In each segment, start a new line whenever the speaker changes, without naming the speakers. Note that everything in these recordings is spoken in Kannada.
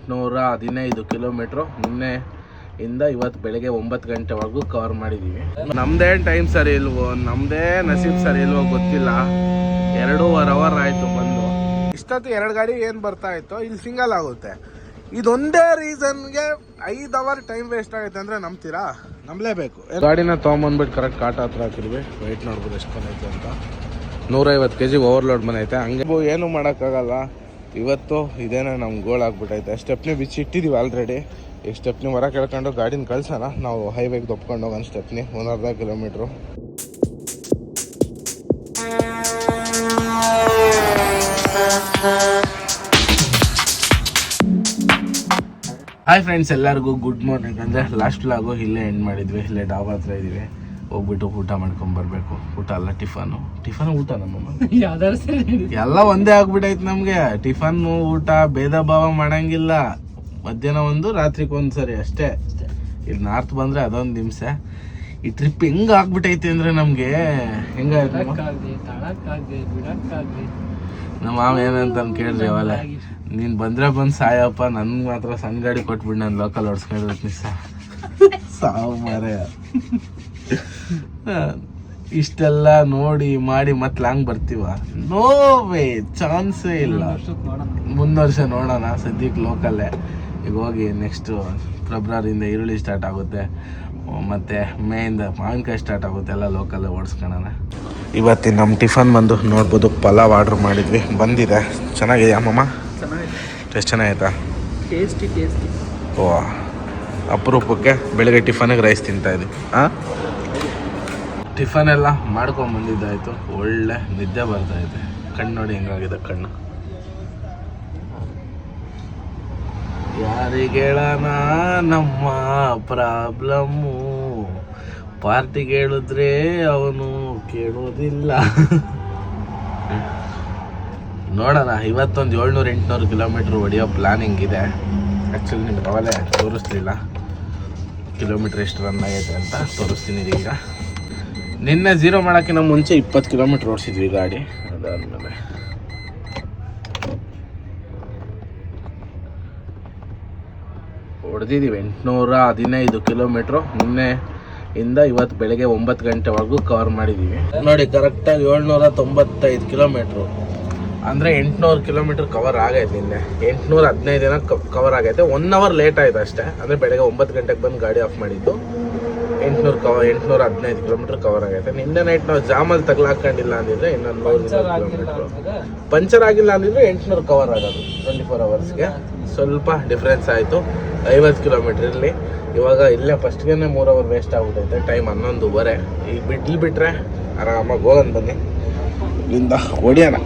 ಎಂಟುನೂರ ಹದಿನೈದು ಕಿಲೋಮೀಟ್ರು. ನಿನ್ನೆ ಇಂದ ಇವತ್ತು ಬೆಳಗ್ಗೆ ಒಂಬತ್ತು ಗಂಟೆವರೆಗೂ ಕವರ್ ಮಾಡಿದ್ದೀವಿ ನಮ್ದೇ ಟೈಮ್ ಸರಿ ಇಲ್ವೋ? ನಮ್ದೇ ನಸೀಬ್ ಸರಿ ಇಲ್ವೋ ಗೊತ್ತಿಲ್ಲ. ಎರಡೂವರೆ ಅವರ್ ಆಯ್ತು ಬಂದು. ಇಷ್ಟೊತ್ತು ಎರಡು ಗಾಡಿ ಏನು ಬರ್ತಾ ಇತ್ತು? ಇಲ್ಲಿ ಸಿಂಗಲ್ ಆಗುತ್ತೆ. ಇದೊಂದೇ ರೀಸನ್ಗೆ ಐದು ಅವರ್ ಟೈಮ್ ವೇಸ್ಟ್ ಆಗುತ್ತೆ ಅಂದ್ರೆ ನಂಬ್ತೀರಾ? ನಂಬಲೇಬೇಕು. ಗಾಡಿನ ತೊಗೊಂಬಂದ್ಬಿಟ್ಟು ಕರೆಕ್ಟ್ ಕಾಟ ಹತ್ರ ಹಾಕಿದ್ವಿ. ವೆಯ್ಟ್ ನೋಡ್ಬೋದು ಎಷ್ಟು ಬಂದೈತೆ ಅಂತ. ನೂರೈವತ್ತು ಕೆ ಜಿ ಓವರ್ಲೋಡ್ ಬಂದೈತೆ. ಹಂಗೆ ಏನು ಮಾಡೋಕ್ಕಾಗಲ್ಲ. ಇವತ್ತು ಇದೇನೋ ನಮ್ಮ ಗೋಲ್ ಆಗ್ಬಿಟ್ಟೈತೆ ಸ್ಟೆಪ್ನಿ ಬಿಚ್ಚಿ ಇಟ್ಟಿದ್ದೀವಿ ಆಲ್ರೆಡಿ ಈ ಸ್ಟೆಪ್ನಿ ಹೊರ ಕೇಳ್ಕೊಂಡು ಗಾಡಿನ ಕಳ್ಸೋಣ. ನಾವು ಹೈವೇಗೆ ದೊಪ್ಕೊಂಡು ಹೋಗೋಣ ಸ್ಟೆಪ್ನಿ ಒಂದು ಅರ್ಧ ಕಿಲೋಮೀಟ್ರು ಹಾಯ್ ಫ್ರೆಂಡ್ಸ್ ಎಲ್ಲರಿಗೂ ಗುಡ್ ಮಾರ್ನಿಂಗ್ ಅಂದರೆ ಲಾಸ್ಟ್ ಲಾಗು ಇಲ್ಲೇ ಎಂಡ್ ಮಾಡಿದ್ವಿ. ಇಲ್ಲೇ ಡಾಬಾ ಹತ್ರ ಇದ್ದೀವಿ ಹೋಗ್ಬಿಟ್ಟು ಊಟ ಮಾಡ್ಕೊಂಡ್ ಬರ್ಬೇಕು. ಊಟ ಅಲ್ಲ ಟಿಫನ್. ಟಿಫನ್ ಊಟ
ನಮ್ಮ
ಎಲ್ಲ ಒಂದೇ ಆಗ್ಬಿಟ್ಟೈತೆ ನಮಗೆ. ಟಿಫನ್ ಊಟ ಭೇದ ಭಾವ ಮಾಡಂಗಿಲ್ಲ. ಮಧ್ಯಾಹ್ನ ಒಂದು ರಾತ್ರಿಗೆ ಒಂದ್ಸರಿ ಅಷ್ಟೇ. ಇಲ್ಲಿ ನಾರ್ತ್ ಬಂದ್ರೆ ಅದೊಂದು ನಿಮಿಷ ಈ ಟ್ರಿಪ್ ಹೆಂಗ್ ಆಗ್ಬಿಟ್ಟೈತೆ ಅಂದ್ರೆ ನಮ್ಗೆ? ಹೆಂಗಾಯ್ತು ನಮ್ಮ? ಮಾವ ಏನಂತ ಕೇಳ್ರಿ ಅವಲ್ಲ ನೀನ್ ಬಂದ್ರೆ ಬಂದ್ ಸಾಯಪ್ಪ ನನ್ ಮಾತ್ರ ಸಣ್ಣ ಗಾಡಿ ಕೊಟ್ಬಿಡ್ ನಾನು ಲೋಕಲ್ ಹೊಡ್ಸ್ಕೊಂಡಿರ್ತೀನಿ ಸಾ. ಸಾವು ಮಾರೇ ಇಷ್ಟೆಲ್ಲ ನೋಡಿ ಮಾಡಿ ಮತ್ತೆ ಲಾಂಗ್ ಬರ್ತೀವ? ನೋ ವೇ ಚಾನ್ಸೇ ಇಲ್ಲ. ಮುಂದ್ ವರ್ಷ ನೋಡೋಣ. ಸದ್ಯಕ್ಕೆ ಲೋಕಲ್ಲೇ. ಈಗ ಹೋಗಿ ನೆಕ್ಸ್ಟ್ ಫೆಬ್ರವರಿಯಿಂದ ಈರುಳ್ಳಿ ಸ್ಟಾರ್ಟ್ ಆಗುತ್ತೆ. ಮತ್ತೆ ಮೇಯಿಂದ ಮಾವಿನಕಾಯಿ ಸ್ಟಾರ್ಟ್ ಆಗುತ್ತೆ ಎಲ್ಲ ಲೋಕಲ್ಲೇ ಓಡಿಸ್ಕೊಳ್ಳೋಣ ಇವತ್ತಿನ ನಮ್ಮ ಟಿಫನ್ ಬಂದು ನೋಡ್ಬೋದು ಪಲಾವ್ ಆರ್ಡ್ರ್ ಮಾಡಿದ್ವಿ. ಬಂದಿದೆ. ಚೆನ್ನಾಗಿದೆ ಅಮ್ಮಮ್ಮ
ಚೆನ್ನಾಗಿದೆ.
ಎಷ್ಟು ಚೆನ್ನಾಗೈತಾ
ಟೇಸ್ಟಿ ಟೇಸ್ಟಿ
ಓ ಅಪರೂಪಕ್ಕೆ ಬೆಳಗ್ಗೆ ಟಿಫನಿಗೆ ರೈಸ್ ತಿಂತಾ ಇದ್ವಿ. ಹಾಂ ಟಿಫನ್ ಎಲ್ಲ ಮಾಡ್ಕೊಂಡ್ ಬಂದಿದ್ದಾಯ್ತು. ಒಳ್ಳೆ ನಿದ್ದೆ ಬರ್ತಾ ಇದೆ. ಕಣ್ಣು ನೋಡಿ ಹೆಂಗಾಗಿದೆ ಕಣ್ಣು. ಯಾರಿಗೇಳನ ನಮ್ಮ ಪ್ರಾಬ್ಲಮ್ಮು? ಪಾರ್ಟಿಗೆ ಹೇಳಿದ್ರೆ ಅವನು ಕೇಳೋದಿಲ್ಲ. ನೋಡೋಣ, ಇವತ್ತೊಂದು ಏಳ್ನೂರು ಎಂಟುನೂರು ಕಿಲೋಮೀಟ್ರ್ ಹೊಡೆಯೋ ಪ್ಲಾನಿಂಗ್ ಇದೆ ಆ್ಯಕ್ಚುಲಿ ನಿಮ್ಗೆ ಅವಲೇ ತೋರಿಸ್ಲಿಲ್ಲ. ಕಿಲೋಮೀಟ್ರ್ ಎಷ್ಟು ರನ್ ಆಗೈತೆ ಅಂತ ತೋರಿಸ್ತೀನಿ ಈಗ ನಿನ್ನೆ ಝೀರೋ ಮಾಡೋಕ್ಕಿಂತ ಮುಂಚೆ ಇಪ್ಪತ್ತು ಕಿಲೋಮೀಟ್ರ್ ಓಡಿಸಿದ್ವಿ ಗಾಡಿ. ಅದಾದಮೇಲೆ. ಹೊಡೆದಿದ್ದೀವಿ ಎಂಟುನೂರ ಹದಿನೈದು ಕಿಲೋಮೀಟ್ರು ನಿನ್ನೆ ಇಂದ ಇವತ್ತು ಬೆಳಗ್ಗೆ ಒಂಬತ್ತು ಗಂಟೆವರೆಗೂ ಕವರ್ ಮಾಡಿದ್ದೀವಿ. ನೋಡಿ ಕರೆಕ್ಟಾಗಿ ಏಳ್ನೂರ ತೊಂಬತ್ತೈದು ಕಿಲೋಮೀಟ್ರು ಅಂದರೆ ಎಂಟುನೂರು ಕಿಲೋಮೀಟ್ರ್ ಕವರ್ ಆಗೈತೆ ನಿನ್ನೆ. ಎಂಟುನೂರ ಹದಿನೈದು ದಿನ ಕವರ್ ಆಗೈತೆ. ಒನ್ ಅವರ್ ಲೇಟ್ ಆಯಿತು ಅಷ್ಟೇ. ಅಂದರೆ ಬೆಳಗ್ಗೆ ಒಂಬತ್ತು ಗಂಟೆಗೆ ಬಂದು ಗಾಡಿ ಆಫ್ ಮಾಡಿದ್ದು. ಎಂಟುನೂರು ಕವರ್ ಎಂಟುನೂರ ಹದಿನೈದು ಕಿಲೋಮೀಟ್ರ್ ಕವರ್ ಆಗೈತೆ. ನಿನ್ನೆ ನೈಟ್ ನಾವು ಜಾಮಲ್ಲಿ ತಗ್ಲಾಕೊಂಡಿಲ್ಲ ಅಂದಿದ್ರೆ ಇನ್ನೊಂದು ನೂರು ಕಿಲೋಮೀಟರ್ ಪಂಚರ್ ಆಗಿಲ್ಲ ಅಂದಿದ್ರೆ ಎಂಟುನೂರು ಕವರ್ ಆಗೋದು ಟ್ವೆಂಟಿ ಫೋರ್ ಅವರ್ಸ್ಗೆ ಸ್ವಲ್ಪ ಡಿಫ್ರೆನ್ಸ್ ಆಯಿತು. ಐವತ್ತು ಕಿಲೋಮೀಟರ್ ಇರಲಿ. ಇವಾಗ ಇಲ್ಲೇ ಫಸ್ಟ್ಗೆ ಮೂರು ಅವರ್ ವೇಸ್ಟ್ ಆಗ್ಬಿಟ್ಟೈತೆ ಟೈಮ್ ಹನ್ನೊಂದುವರೆ. ಈಗ ಬಿಡ್ಲಿ ಬಿಟ್ಟರೆ ಆರಾಮಾಗಿ ಹೋಗೋಣ ಬನ್ನಿ. ಇಲ್ಲಿಂದ ಹೊಡಿಯೋಣ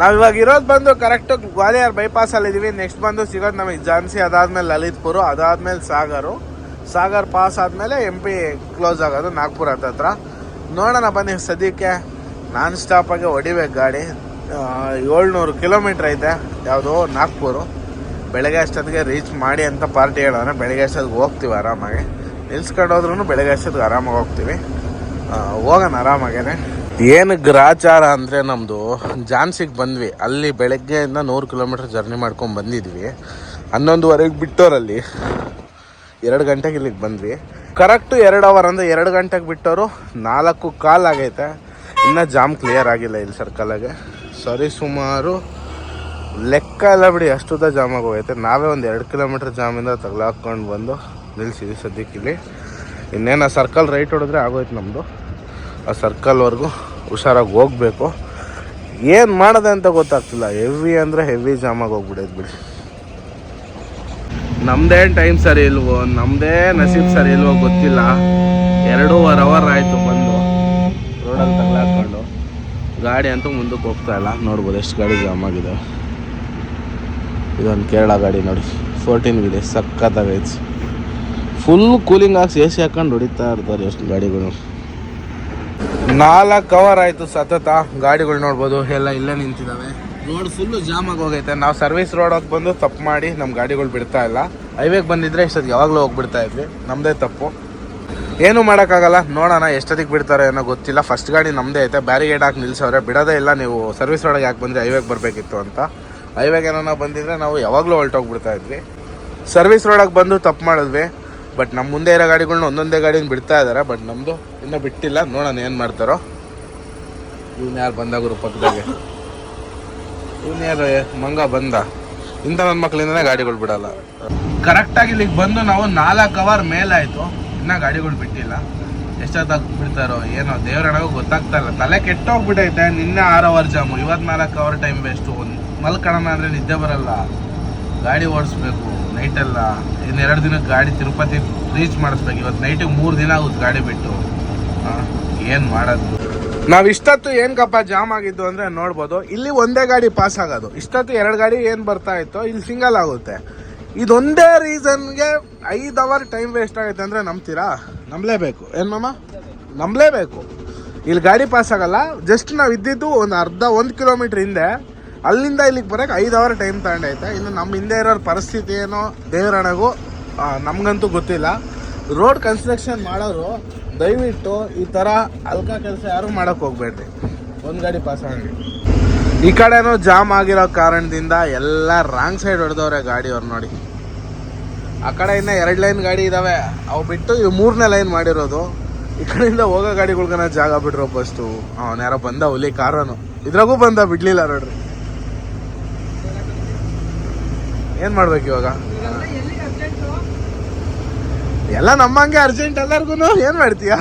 ನಾವು ಇವಾಗ ಇರೋದು ಬಂದು ಕರೆಕ್ಟ್ ಗ್ವಾಲಿಯರ್ ಬೈಪಾಸ್ ಅಲ್ಲಿ ಇದೀವಿ. ನೆಕ್ಸ್ಟ್ ಬಂದು ಸಿಗೋದು ನಮಗೆ ಝಾನ್ಸಿ ಅದಾದ್ಮೇಲೆ ಲಲಿತ್ಪುರ್, ಅದಾದ್ಮೇಲೆ ಸಾಗರು. ಸಾಗರ್ ಪಾಸ್ ಆದ್ಮೇಲೆ ಎಂ ಪಿ ಕ್ಲೋಸ್ ಆಗೋದು ನಾಗ್ಪುರ ಹತ್ರ ನೋಡೋಣ ಬನ್ನಿ ಸದ್ಯಕ್ಕೆ. ನಾನ್ ಸ್ಟಾಪ್ ಆಗಿ ಹೊಡಿಬೇಕು ಗಾಡಿ. ಏಳ್ನೂರು ಕಿಲೋಮೀಟ್ರ್ ಐತೆ. ಯಾವುದೋ ನಾಗ್ಪುರು. ಬೆಳಗ್ಗೆ ಅಷ್ಟೊತ್ತಿಗೆ ರೀಚ್ ಮಾಡಿ ಅಂತ ಪಾರ್ಟಿ ಹೇಳೋಣ. ಬೆಳಗ್ಗೆ ಅಷ್ಟೊತ್ತಿಗೆ ಹೋಗ್ತೀವಿ ಆರಾಮಾಗಿ. ನಿಲ್ಸ್ಕೊಂಡು ಹೋದ್ರೂ ಬೆಳಗ್ಗೆ ಅಷ್ಟೊತ್ತಿಗೆ ಆರಾಮಾಗಿ ಹೋಗ್ತೀವಿ. ಹೋಗೋಣ ಆರಾಮಾಗೇನೆ. ಏನು ಗ್ರಾಚಾರ ಅಂದರೆ ನಮ್ಮದು ಜಾನ್ಸಿಗೆ ಬಂದ್ವಿ. ಅಲ್ಲಿ ಬೆಳಗ್ಗೆಯಿಂದ ನೂರು ಕಿಲೋಮೀಟ್ರ್ ಜರ್ನಿ ಮಾಡ್ಕೊಂಡು ಬಂದಿದ್ವಿ. ಹನ್ನೊಂದುವರೆಗೆ ಬಿಟ್ಟೋರಲ್ಲಿ ಎರಡು ಗಂಟೆಗೆ ಇಲ್ಲಿಗೆ ಬಂದ್ವಿ. ಕರೆಕ್ಟು ಎರಡು ಅವರ್ ಅಂದರೆ ಎರಡು ಗಂಟೆಗೆ ಬಿಟ್ಟೋರು ನಾಲ್ಕು ಕಾಲ್ ಆಗೈತೆ. ಇನ್ನೂ ಜಾಮ್ ಕ್ಲಿಯರ್ ಆಗಿಲ್ಲ ಇಲ್ಲಿ ಸರ್ಕಲಾಗೆ ಸರಿ ಸುಮಾರು ಲೆಕ್ಕ ಎಲ್ಲ ಬಿಡಿ, ಅಷ್ಟುದ ಜಾಮ್ ಆಗೋಗೈತೆ. ನಾವೇ ಒಂದು ಎರಡು ಕಿಲೋಮೀಟ್ರ್ ಜಾಮಿಂದ ತಗ್ಲಾಕೊಂಡು ಬಂದು ನಿಲ್ಸಿದ್ವಿ ಸದ್ಯಕ್ಕೆ ಇಲ್ಲಿ. ಇನ್ನೇನು ಸರ್ಕಲ್ ರೈಟ್ ಹೊಡೆದ್ರೆ ಆಗೋಯ್ತು ನಮ್ಮದು ಆ ಸರ್ಕಲ್ವರೆಗೂ ಹುಷಾರಾಗಿ ಹೋಗಬೇಕು. ಏನು ಮಾಡೋದೆ ಅಂತ ಗೊತ್ತಾಗ್ತಿಲ್ಲ. ಹೆವಿ ಅಂದರೆ ಹೆವಿ ಜಾಮಾಗಿ ಹೋಗ್ಬಿಡೋದು ಬಿಡಿ. ನಮ್ದೇ ಟೈಮ್ ಸರಿ ಇಲ್ವೋ? ನಮ್ಮದೇ ನಸೀಬ್ ಸರಿ ಇಲ್ವೋ ಗೊತ್ತಿಲ್ಲ. ಎರಡೂವರೆ ಅವರ್ ಆಯಿತು ಬಂದು. ರೋಡಲ್ಲಿ ತಗಲಾಕೊಂಡು ಗಾಡಿ ಅಂತೂ ಮುಂದಕ್ಕೆ ಹೋಗ್ತಾ ಇಲ್ಲ. ನೋಡ್ಬೋದು ಎಷ್ಟು ಗಾಡಿ ಜಾಮ್ ಆಗಿದೆ. ಇದೊಂದು ಕೇರಳ ಗಾಡಿ ನೋಡಿ. ಫೋರ್ಟೀನ್ ಇದೆ. ಸಕ್ಕತ್ತಾಗೈತೆ ಫುಲ್ ಕೂಲಿಂಗ್ ಹಾಕ್ಸಿ ಎ ಸಿ ಹಾಕೊಂಡು ಹೊಡಿತಾ ಇರ್ತಾರೆ ಎಷ್ಟು ಗಾಡಿಗಳು. ನಾಲ್ಕು ಕವರ್ ಆಯಿತು ಸತತ ಗಾಡಿಗಳು ನೋಡ್ಬೋದು, ಎಲ್ಲ ಇಲ್ಲೇ ನಿಂತಿದ್ದಾವೆ ರೋಡ್ ಫುಲ್ಲು ಜಾಮ್ ಆಗಿ ಹೋಗೈತೆ. ನಾವು ಸರ್ವಿಸ್ ರೋಡ್ ಹೋಗಿ ಬಂದು ತಪ್ಪು ಮಾಡಿ ನಮ್ಮ ಗಾಡಿಗಳು ಬಿಡ್ತಾ ಇಲ್ಲ. ಹೈವೇಗೆ ಬಂದಿದ್ರೆ ಇಷ್ಟೊತ್ತಿಗೆ ಯಾವಾಗಲೂ ಹೋಗ್ಬಿಡ್ತಾ ಇದ್ವಿ. ನಮ್ಮದೇ ತಪ್ಪು. ಏನು ಮಾಡೋಕ್ಕಾಗಲ್ಲ, ನೋಡೋಣ ಎಷ್ಟೊತ್ತಿಗೆ ಬಿಡ್ತಾರೆ ಏನೋ ಗೊತ್ತಿಲ್ಲ. ಫಸ್ಟ್ ಗಾಡಿ ನಮ್ಮದೇ ಐತೆ. ಬ್ಯಾರಿಗೇಡ್ ಹಾಕಿ ನಿಲ್ಸವ್ರೆ. ಬಿಡೋದೇ ಇಲ್ಲ ನೀವು. ಸರ್ವಿಸ್ ರೋಡಿಗೆ ಯಾಕೆ ಬಂದರೆ ಹೈವೇಗೆ ಬರಬೇಕಿತ್ತು ಅಂತ. ಹೈವೇಗೆ ಏನೋ ಬಂದಿದ್ರೆ ನಾವು ಯಾವಾಗಲೂ ಹೊಲ್ಟೋಗ್ಬಿಡ್ತಾ ಇದ್ವಿ. ಸರ್ವಿಸ್ ರೋಡಾಗಿ ಬಂದು ತಪ್ಪು ಮಾಡಿದ್ವಿ. ಬಟ್ ನಮ್ಮ ಮುಂದೆ ಇರೋ ಗಾಡಿಗಳನ್ನ ಒಂದೊಂದೇ ಗಾಡಿನ ಬಿಡ್ತಾ ಇದ್ದಾರೆ ಬಟ್ ನಮ್ಮದು ಇನ್ನೂ ಬಿಟ್ಟಿಲ್ಲ. ನೋಡೋಣ ಏನು ಮಾಡ್ತಾರೋ. ಇವ್ನು ಯಾರು ಬಂದಾಗರು ಪಕ್ಕದಾಗೆ? ಇವ್ನು ಯಾರು? ಮಂಗ ಬಂದ. ಇಂಥ ನನ್ನ ಮಕ್ಕಳಿಂದನೇ ಗಾಡಿಗಳು ಬಿಡಲ್ಲ. ಕರೆಕ್ಟಾಗಿ ಇಲ್ಲಿಗೆ ಬಂದು ನಾವು ನಾಲ್ಕು ಅವರ್ ಮೇಲಾಯಿತು ಇನ್ನೂ ಗಾಡಿಗಳು ಬಿಟ್ಟಿಲ್ಲ. ಎಷ್ಟೊತ್ತಾಗ ಬಿಡ್ತಾರೋ ಏನೋ ದೇವ್ರಣಗೂ ಗೊತ್ತಾಗ್ತಾ ಇಲ್ಲ. ತಲೆ ಕೆಟ್ಟೋಗ್ಬಿಟ್ಟೈತೆ ನಿನ್ನೆ ಆರು ಅವರ್ ಜಾಮು ಇವತ್ತು ನಾಲ್ಕು ಅವರ್ ಟೈಮ್ ವೇಸ್ಟು ಒಂದು ಮಲ್ಕೊಳ್ಳೋಣ ಅಂದರೆ ನಿದ್ದೆ ಬರಲ್ಲ. ಗಾಡಿ ಓಡಿಸ್ಬೇಕು. ನೈಟೆಲ್ಲ ಇನ್ನು ಎರಡು ದಿನಕ್ಕೆ ಗಾಡಿ ತಿರುಪತಿ ರೀಚ್ ಮಾಡಿಸ್ಬೇಕು. ಇವತ್ತು ನೈಟಿಗೆ ಮೂರು ದಿನ ಆಗುತ್ತೆ ಗಾಡಿ ಬಿಟ್ಟು. ಏನು ಮಾಡೋದು? ನಾವು ಇಷ್ಟೊತ್ತು ಏನ್ ಕಪ್ಪ ಜಾಮ್ ಆಗಿದ್ದು ಅಂದ್ರೆ ನೋಡ್ಬೋದು. ಇಲ್ಲಿ ಒಂದೇ ಗಾಡಿ ಪಾಸ್ ಆಗೋದು. ಇಷ್ಟೊತ್ತು ಎರಡು ಗಾಡಿ ಏನ್ ಬರ್ತಾ ಇತ್ತು, ಇಲ್ಲಿ ಸಿಂಗಲ್ ಆಗುತ್ತೆ. ಇದೊಂದೇ ರೀಸನ್ಗೆ ಐದು ಅವರ್ ಟೈಮ್ ವೇಸ್ಟ್ ಆಗುತ್ತೆ ಅಂದ್ರೆ ನಂಬ್ತೀರಾ? ನಂಬಲೇಬೇಕು. ಏನ್ ಮಾಮ? ನಂಬಲೇಬೇಕು. ಇಲ್ಲಿ ಗಾಡಿ ಪಾಸ್ ಆಗಲ್ಲ. ಜಸ್ಟ್ ನಾವು ಇದ್ದಿದ್ದು ಒಂದು ಅರ್ಧ, ಒಂದು ಕಿಲೋಮೀಟರ್ ಹಿಂದೆ. ಅಲ್ಲಿಂದ ಇಲ್ಲಿಗೆ ಬರೋಕ್ಕೆ ಐದು ಅವರ್ ಟೈಮ್ ತಗೊಂಡೈತೆ. ಇನ್ನು ನಮ್ಮ ಹಿಂದೆ ಇರೋ ಪರಿಸ್ಥಿತಿ ಏನೋ ದೇವರಣಗೂ ನಮಗಂತೂ ಗೊತ್ತಿಲ್ಲ. ರೋಡ್ ಕನ್ಸ್ಟ್ರಕ್ಷನ್ ಮಾಡೋರು ದಯವಿಟ್ಟು ಈ ಥರ ಅಲ್ಕ ಕೆಲಸ ಯಾರು ಮಾಡೋಕೆ ಹೋಗ್ಬೇಡ್ರಿ. ಒಂದು ಗಾಡಿ ಪಾಸ್ ಆಗಿ ಈ ಕಡೆನೂ ಜಾಮ್ ಆಗಿರೋ ಕಾರಣದಿಂದ ಎಲ್ಲ ರಾಂಗ್ ಸೈಡ್ ಹೊಡೆದವ್ರೆ ಗಾಡಿ ಅವ್ರು ನೋಡಿ. ಆ ಕಡೆ ಇನ್ನ ಎರಡು ಲೈನ್ ಗಾಡಿ ಇದಾವೆ. ಅವು ಬಿಟ್ಟು ಇವು ಮೂರನೇ ಲೈನ್ ಮಾಡಿರೋದು. ಈ ಕಡೆಯಿಂದ ಹೋಗೋ ಗಾಡಿಗಳ್ಗನ ಜಾಗ ಬಿಡ್ರೋ ಫಸ್ಟು ಅವನ ಯಾರೋ ಬಂದ ಹುಲಿ ಕಾರನು. ಇದ್ರಾಗೂ ಬಂದ ಬಿಡ್ಲಿಲ್ಲ ನೋಡ್ರಿ. ಏನು ಮಾಡ್ಬೇಕು ಇವಾಗ? ಎಲ್ಲ ನಮ್ಮಂಗೆ ಅರ್ಜೆಂಟ್ ಎಲ್ಲರಿಗೂ ಏನ್ ಮಾಡ್ತೀಯ?